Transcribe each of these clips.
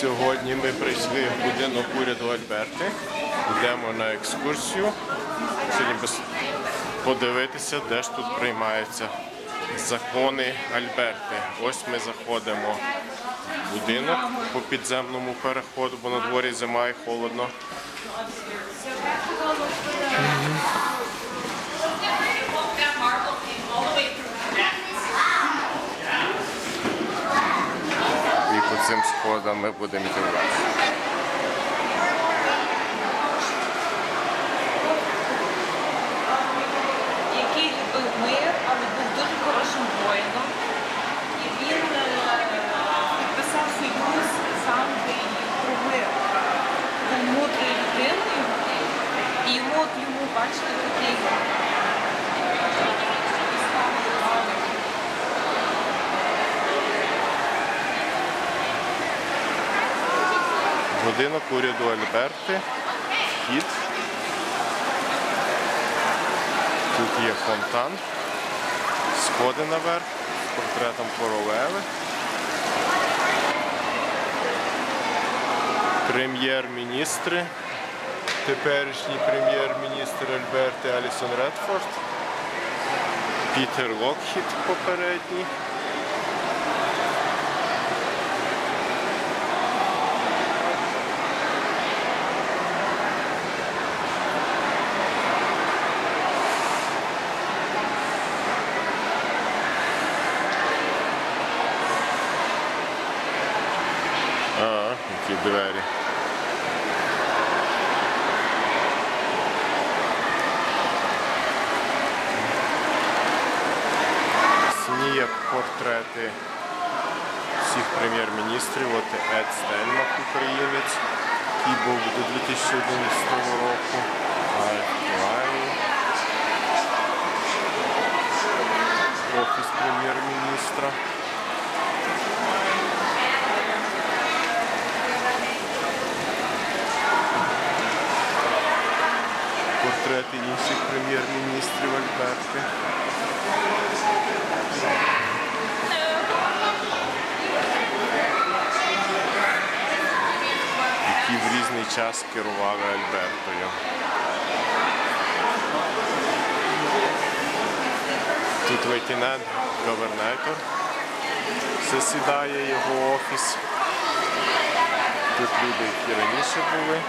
Сьогодні ми прийшли в будинок уряду Альберти. Йдемо на екскурсію. Подивитися, де ж тут приймаються закони Альберти. Ось ми заходимо в будинок по підземному переходу, бо на дворі зима і холодно. Цим сходам ми будемо вверх. який любив мир, але був дуже хорошим воїном. І він е, підписав союз з Англією про мир. Був мудрою такий. Будинок уряду Альберти. Вхід. Тут є фонтан. Сходи наверх з портретом королеви. Прем'єр-міністри. Теперішній прем'єр-міністр Альберти Алісон Редфорд. Пітер Локхіт попередній. А, які двері. Сні є портрети всіх прем'єр-міністрів. От Ед Стельмах, українець, який був до 2011 року. Офіс прем'єр-міністра. портрети інших прем'єр-міністрів Альберти. Які в різний час керували Альбертою. Тут лейтенант говернатор засідає його офіс. Тут люди, які раніше були.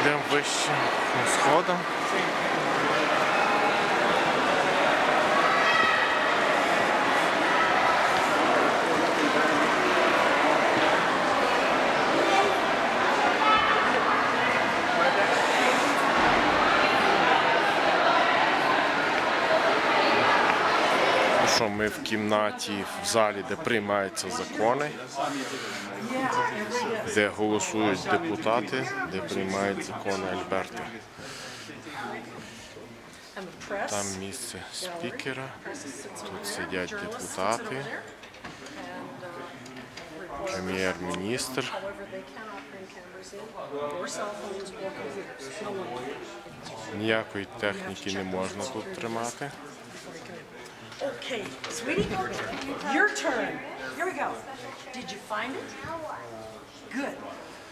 Йдемо вище сходом. Що, ми в кімнаті, в залі, де приймаються закони, де голосують депутати, де приймають закони Альберти. Там місце спікера, тут сидять депутати, прем'єр-міністр. Ніякої техніки не можна тут тримати. Okay, sweetie, your turn. Here we go. Did you find it? Good.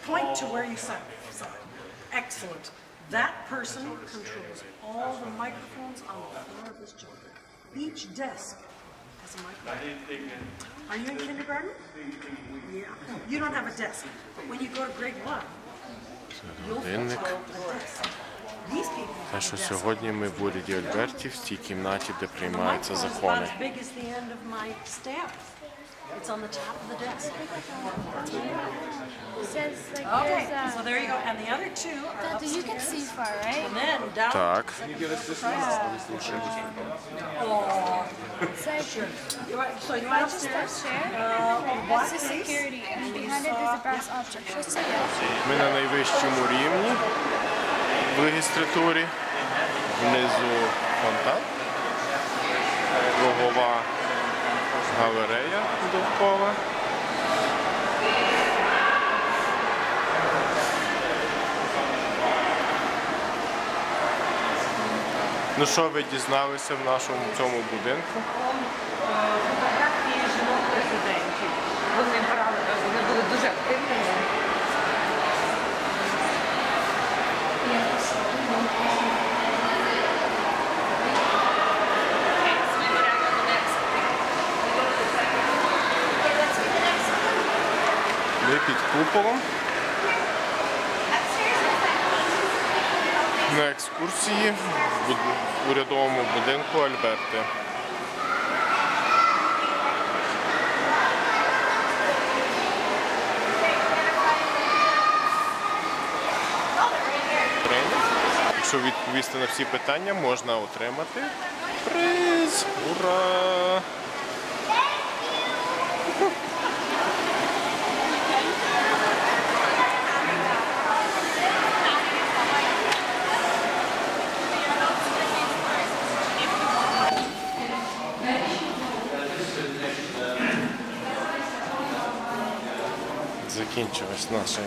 Point to where you saw it. Excellent. That person controls all the microphones on the floor of this children. Each desk has a microphone. Are you in kindergarten? Yeah. You don't have a desk. But when you go to grade one, you'll have a desk. Те, що сьогодні ми в уряді Альберті в цій кімнаті, де приймаються is закони. It's on the top of the desk. says like Okay, there's so there you go. And the other two are Dad, you can see far, right? And then down. Так. Oh, It says you want, so you want upstairs? Uh, That's the security, and behind it there's a brass object. Ми на найвищому рівні в регістратурі. Внизу фонтан. Кругова галерея довкола. Ну що ви дізналися в нашому цьому будинку? Фотографії жінок президентів. Вони брали, вони були дуже активними. Ми під куполом. На екскурсії в урядовому будинку Альберти. Якщо відповісти на всі питання, можна отримати приз. Ура! Закінчилась наша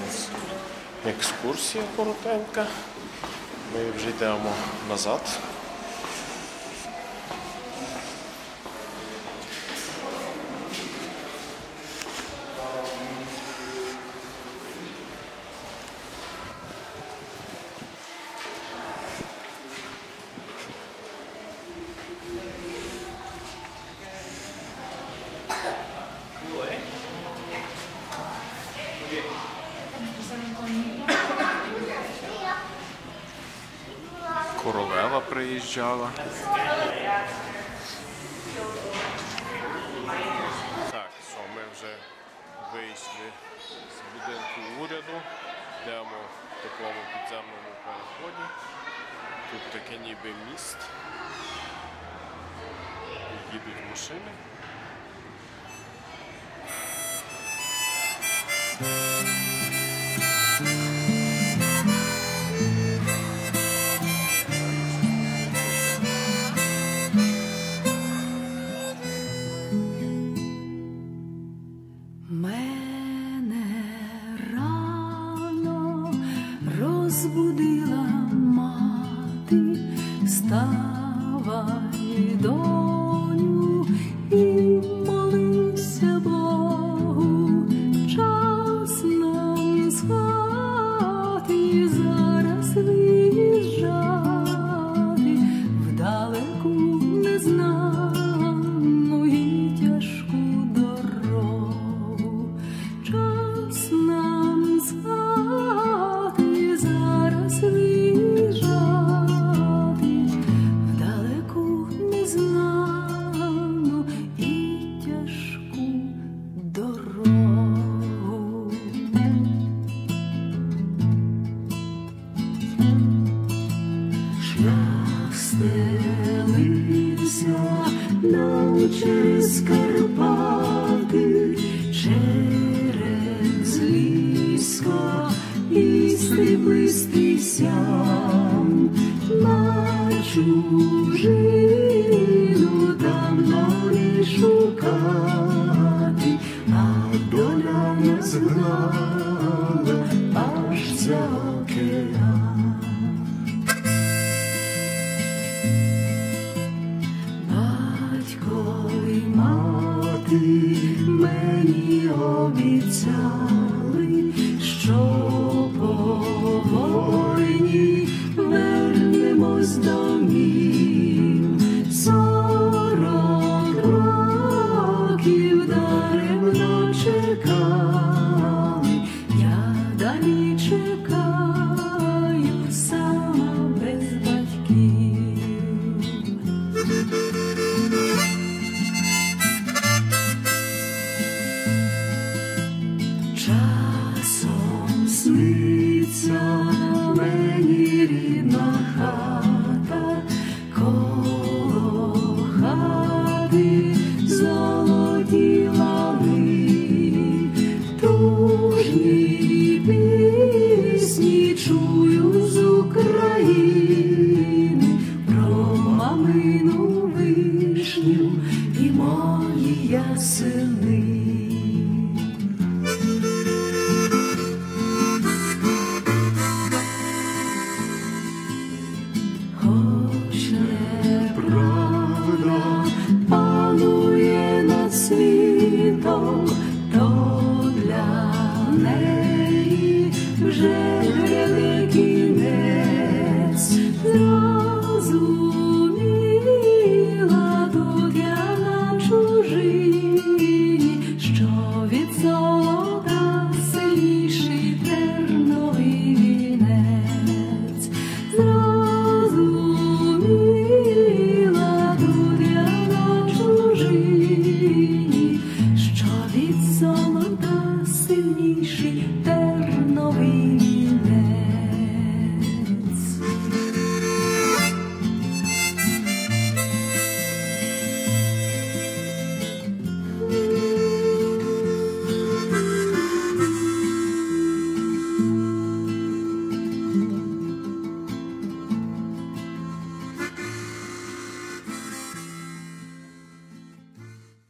екскурсія коротенька. Ми вже йдемо назад. Приїжджала. Так, що ми вже вийшли з будинку уряду, йдемо в такому підземному переході. Тут таке ніби міст. Їдуть машини. Шлях стелився нам через Карпати, через ліска і стеблистий сям, на чужину давно не шукати, а доля нас гнала аж за чую з України